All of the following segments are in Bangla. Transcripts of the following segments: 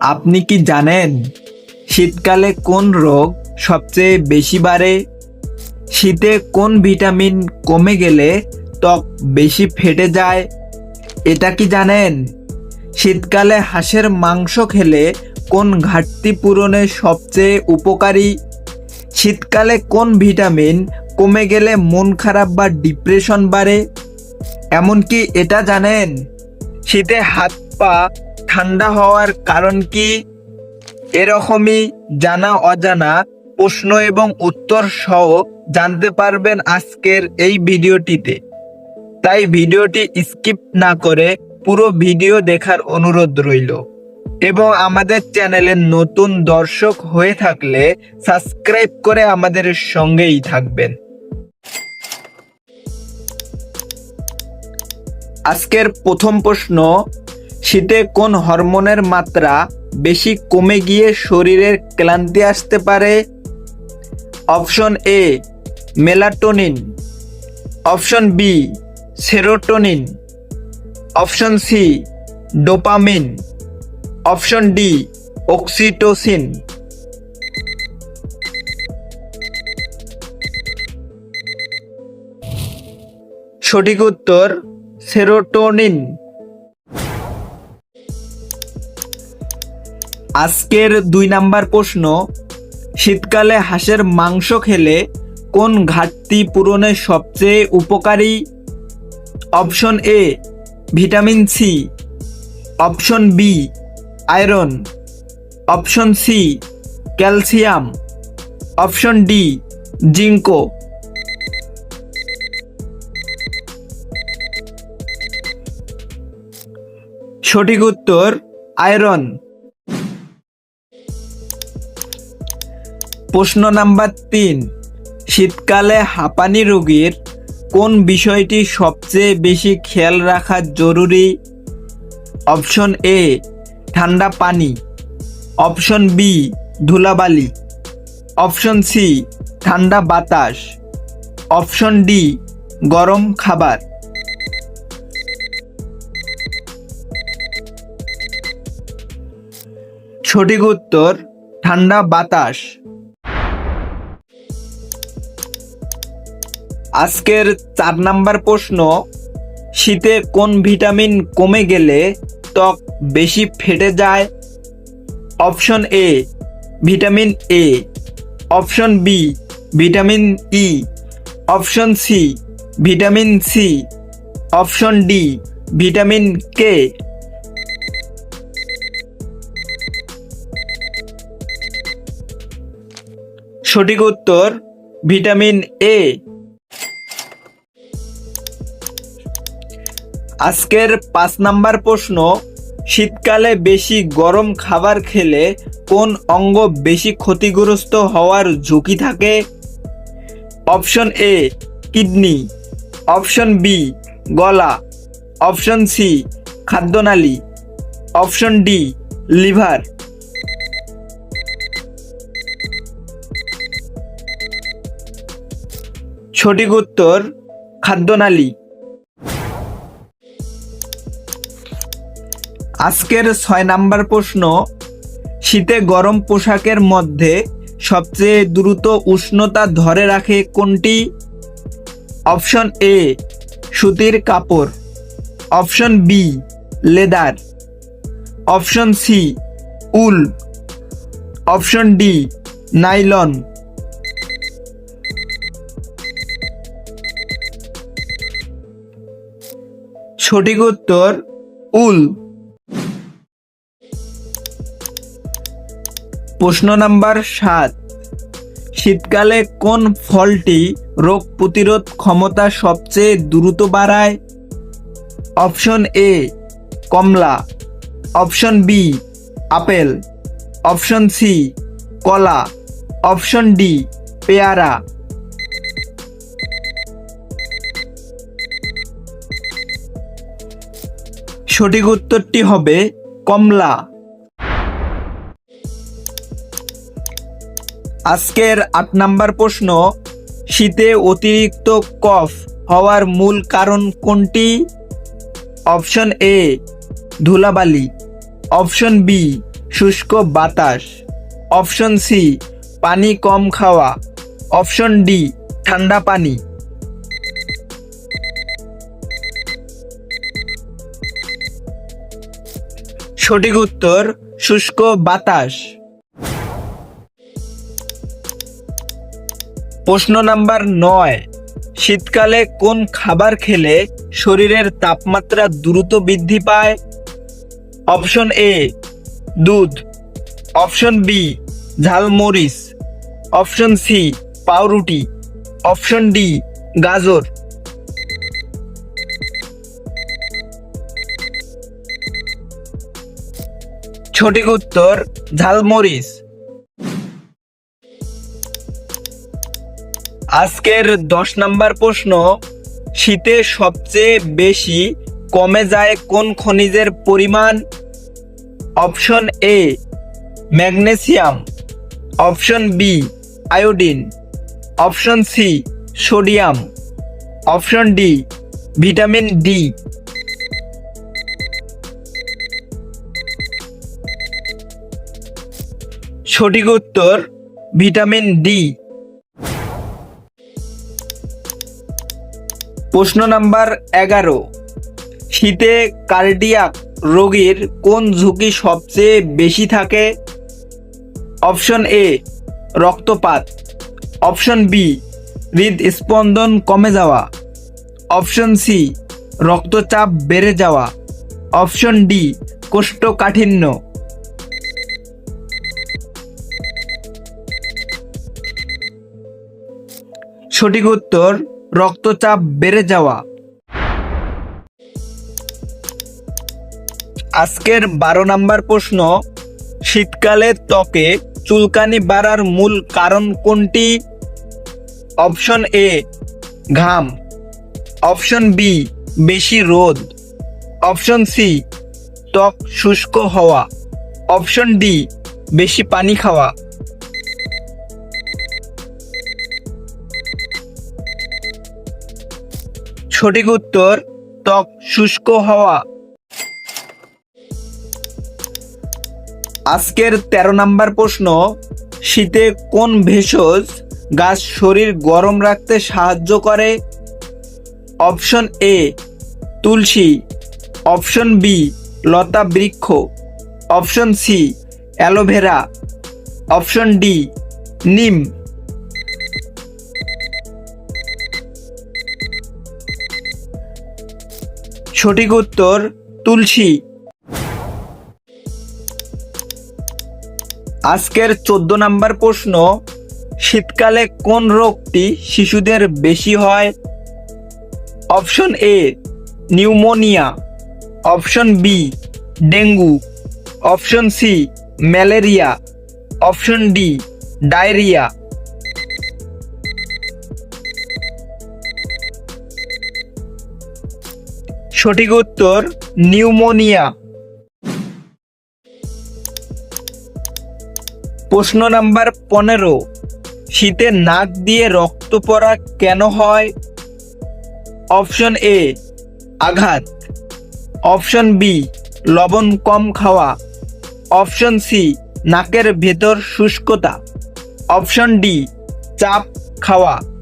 আপনি কি জানেন শীতকালে কোন রোগ সবচেয়ে বেশি বাড়ে? শীতে কোন ভিটামিন কমে গেলে ত্বক বেশি ফেটে যায়? এটা কি জানেন? শীতকালে হাঁসের মাংস খেলে কোন ঘাটতি পূরণে সবচেয়ে উপকারী? শীতকালে কোন ভিটামিন কমে গেলে মন খারাপ বা ডিপ্রেশন বাড়ে? এমনকি এটা জানেন? শীতে হাত পা ঠান্ডা হওয়ার কারণ কি? এরকমই জানা অজানা প্রশ্ন এবং উত্তর সহ জানতে পারবেন আজকের এই ভিডিওটিতে। তাই ভিডিওটি স্কিপ না করে পুরো ভিডিও দেখার অনুরোধ রইল। এবং আমাদের চ্যানেলের নতুন দর্শক হয়ে থাকলে সাবস্ক্রাইব করে আমাদের সঙ্গেই থাকবেন। আজকের প্রথম প্রশ্ন শীতে কোন হরমোনের মাত্রা বেশি কমে গিয়ে শরীরের ক্লান্তি আসতে পারে? Option A, melatonin. Option B, serotonin. Option C, dopamine. Option D, oxytocin. সঠিক উত্তর, সেরোটোনিন। আজকের দুই নাম্বার প্রশ্ন, শীতকালে হাঁসের মাংস খেলে কোন ঘাটতি পূরণে সবচেয়ে উপকারী? Option A vitamin C option B iron. Option C calcium. Option D zinc সঠিক উত্তর, আয়রন। প্রশ্ন নাম্বার তিন, শীতকালে হাঁপানি রোগীর কোন বিষয়টি সবচেয়ে বেশি খেয়াল রাখা জরুরি? অপশন এ, ঠান্ডা পানি। অপশন বি, ধুলাবালি। অপশন সি, ঠান্ডা বাতাস। অপশন ডি, গরম খাবার। সঠিক উত্তর, ঠান্ডা বাতাস। আজকের চার নাম্বার প্রশ্ন, শীতে কোন ভিটামিন কমে গেলে ত্বক বেশি ফেটে যায়? Option A, vitamin A. Option B, vitamin E. Option C, vitamin C. Option D, vitamin K. সঠিক উত্তর, ভিটামিন এ। আজকের পাঁচ নাম্বার প্রশ্ন, শীতকালে বেশি গরম খাবার খেলে কোন অঙ্গ বেশি ক্ষতিগ্রস্ত হওয়ার ঝুঁকি থাকে? Option A, kidney. Option B, গলা। Option C, খাদ্যনালী। Option D, liver. সঠিক উত্তর, খাদ্যনালী। আজকের ছয় নাম্বার প্রশ্ন, শীতে গরম পোশাকের মধ্যে সবচেয়ে দ্রুত উষ্ণতা ধরে রাখে কোনটি? অপশন এ, সুতির কাপড়। Option B, leather. Option C, উল। Option D, nylon. সঠিক উত্তর, উল। প্রশ্ন নাম্বার সাত। শীতকালে কোন ফলটি রোগ প্রতিরোধ ক্ষমতা সবচেয়ে দ্রুত বাড়ায়? Option A, Kamala. Option B, apple. Option C, কলা। অপশন ডি, পেয়ারা। সঠিক উত্তরটি হবে কমলা। আজকের আট নাম্বার প্রশ্ন, শীতে অতিরিক্ত কফ হওয়ার মূল কারণ কোনটি? অপশন এ, ধুলাবালি। অপশন বি, শুষ্ক বাতাস। অপশন সি, পানি কম খাওয়া। অপশন ডি, ঠান্ডা পানি। সঠিক উত্তর, শুষ্ক বাতাস। প্রশ্ন নাম্বার নয়, শীতকালে কোন খাবার খেলে শরীরের তাপমাত্রা দ্রুত বৃদ্ধি পায়? অপশন এ, দুধ। অপশন বি, ঝালমরিচ। অপশন সি, পাউরুটি। অপশন ডি, গাজর। সঠিক উত্তর, ঝালমরিচ। আজকের দশ নাম্বার প্রশ্ন, শীতে সবচেয়ে বেশি কমে যায় কোন খনিজের পরিমাণ? Option A, magnesium. Option B, iodine. Option C, sodium. Option D, vitamin D. সঠিক উত্তর ভিটামিন ডি। প্রশ্ন নাম্বার এগারো। শীতে কার্ডিয়াক রোগীর কোন ঝুঁকি সবচেয়ে বেশি থাকে? অপশন এ, রক্তপাত। অপশন বি, হৃদস্পন্দন কমে যাওয়া। অপশন সি, রক্তচাপ বেড়ে যাওয়া। অপশন ডি, কোষ্ঠকাঠিন্য। সঠিক উত্তর রক্তচাপ বেড়ে যাওয়া। আজকের বারো নাম্বার প্রশ্ন, শীতকালে ত্বকে চুলকানি বাড়ার মূল কারণ কোনটি? অপশন এ, ঘাম। অপশন বি, বেশি রোদ। অপশন সি, ত্বক শুষ্ক হওয়া। অপশন ডি, বেশি পানি খাওয়া। সঠিক উত্তর, ত্বক শুষ্ক হওয়া। আজকের ১৩ নাম্বার প্রশ্ন, শীতে কোন ভেষজ গাছ শরীর গরম রাখতে সাহায্য করে? অপশন এ, তুলসী। অপশন বি, লতা বৃক্ষ। Option C, aloe vera. Option D, নিম। সঠিক উত্তর তুলসী। আজকের চোদ্দ নাম্বার প্রশ্ন, শীতকালে কোন রোগটি শিশুদের বেশি হয়? Option A, pneumonia. Option B, dengue. Option C, malaria. Option D, diarrhoea. সঠিক উত্তর, নিউমোনিয়া। প্রশ্ন নাম্বার পনেরো, শীতে নাক দিয়ে রক্ত পড়া কেন হয়? অপশন এ, আঘাত। অপশন বি, লবণ কম খাওয়া। অপশন সি, নাকের ভেতর শুষ্কতা। অপশন ডি, চাপ খাওয়া।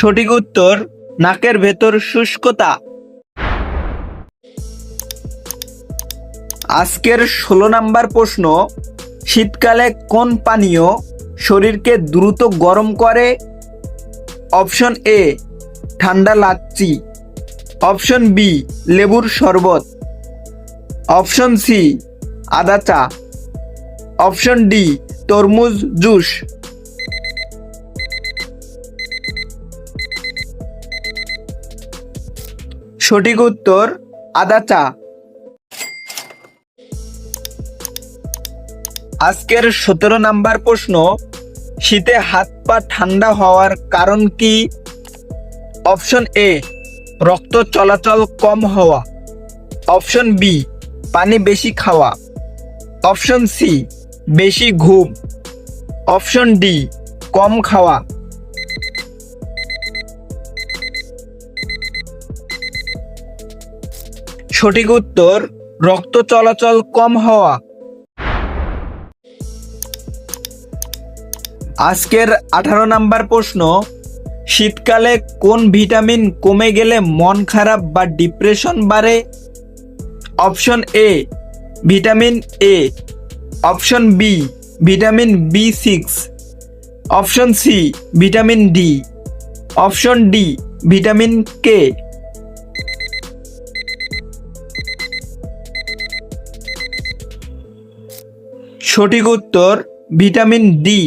সঠিক উত্তর, নাকের ভেতর শুষ্কতা। আজকের ষোলো নাম্বার প্রশ্ন, শীতকালে কোন পানীয় শরীরকে দ্রুত গরম করে? অপশন এ, ঠান্ডা লাচ্ছি। অপশন বি, লেবুর শরবত। অপশন সি, আদা চা। অপশন ডি, তরমুজ জুস। সঠিক উত্তর, আদা চা। আজকের সতেরো নাম্বার প্রশ্ন, শীতে হাত পা ঠান্ডা হওয়ার কারণ কি? অপশন এ, রক্ত চলাচল কম হওয়া। অপশন বি, পানি বেশি খাওয়া। অপশন সি, বেশি ঘুম। অপশন ডি, কম খাওয়া। সঠিক উত্তর, রক্ত চলাচল কম হওয়া। আজকের আঠারো নাম্বার প্রশ্ন, শীতকালে কোন ভিটামিন কমে গেলে মন খারাপ বা ডিপ্রেশন বাড়ে? Option A, vitamin A. Option B, vitamin B six. Option C, vitamin D. Option D, vitamin K. সঠিক উত্তর ভিটামিন ডি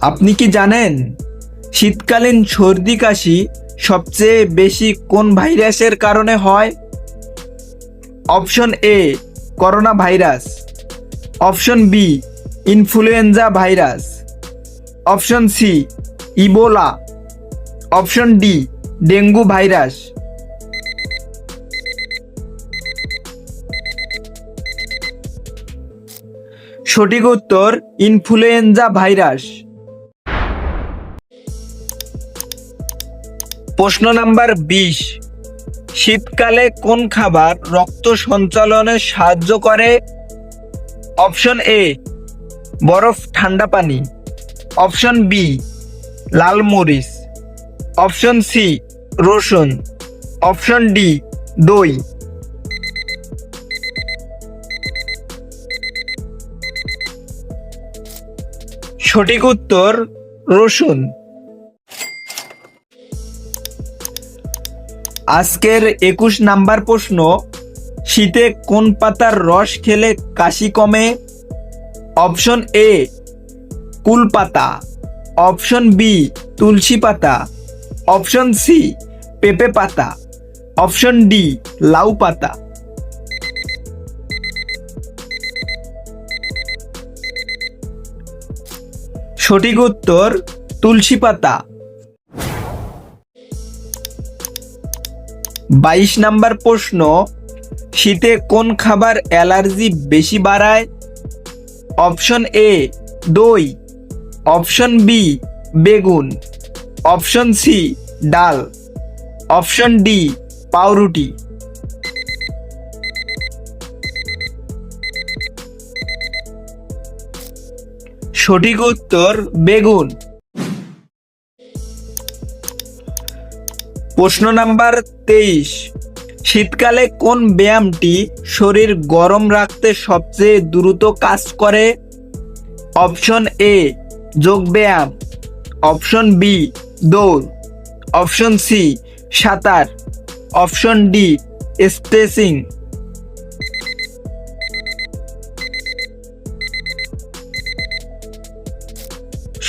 আপনি কি জানেন শীতকালীন সর্দি কাশি সবচেয়ে বেশি কোন ভাইরাসের কারণে হয়? Option A corona virus. Option B influenza virus. Option C Ebola. Option D dengue virus. সঠিক উত্তর ইনফ্লুয়েঞ্জা ভাইরাস প্রশ্ন নাম্বার বিশ, শীতকালে কোন খাবার রক্ত সঞ্চালনে সাহায্য করে? অপশন এ, বরফ ঠান্ডা পানি। অপশন বি, লাল মরিচ। অপশন সি, রসুন। অপশন ডি, দই। সঠিক উত্তর রসুন। আজকের একুশ নাম্বার প্রশ্ন, শীতে কোন পাতার রস খেলে কাশি কমে? অপশন এ, কুল পাতা। অপশন বি, তুলসী পাতা। অপশন সি, পেঁপে পাতা। অপশন ডি, লাউ পাতা। সঠিক উত্তর তুলসী পাতা। বাইশ নাম্বার প্রশ্ন, শীতে কোন খাবার অ্যালার্জি বেশি বাড়ায়? অপশন এ, দই। অপশন বি, বেগুন। অপশন সি, ডাল। অপশন ডি, পাউরুটি। সঠিক উত্তর বেগুন। প্রশ্ন নাম্বার তেইশ। শীতকালে কোন ব্যায়ামটি শরীর গরম রাখতে সবচেয়ে দ্রুত কাজ করে? অপশন এ, যোগ ব্যায়াম। অপশন বি, দৌড়। অপশন সি, সাঁতার। Option D, stretching.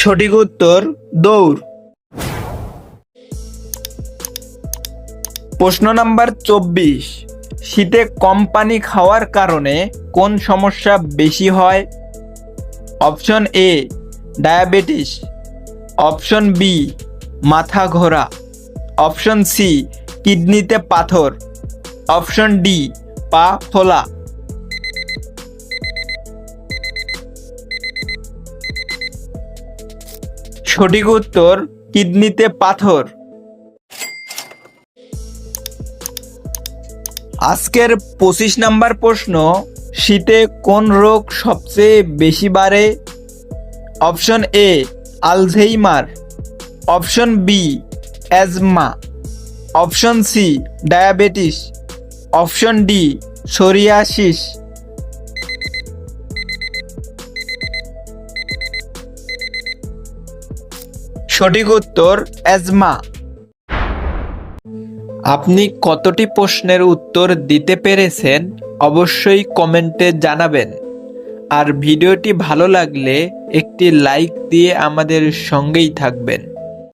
সঠিক উত্তর, দৌড়। প্রশ্ন নাম্বার চব্বিশ। শীতে কম পানি খাওয়ার কারণে কোন সমস্যা বেশি হয়? Option A, diabetes. Option B, মাথা ঘোরা। অপশন সি, কিডনিতে পাথর। অপশন ডি, পা ফোলা। সঠিক উত্তর, কিডনিতে পাথর। আজকের পঁচিশ নাম্বার প্রশ্ন, শীতে কোন রোগ সবচেয়ে বেশি বাড়ে? Option A, Alzheimer. Option B, asthma. Option C, diabetes. Option D, psoriasis. সঠিক উত্তর অ্যাজমা আপনি কতটি প্রশ্নের উত্তর দিতে পেরেছেন অবশ্যই কমেন্টে জানাবেন। আর ভিডিওটি ভালো লাগলে একটি লাইক দিয়ে আমাদের সঙ্গেই থাকবেন।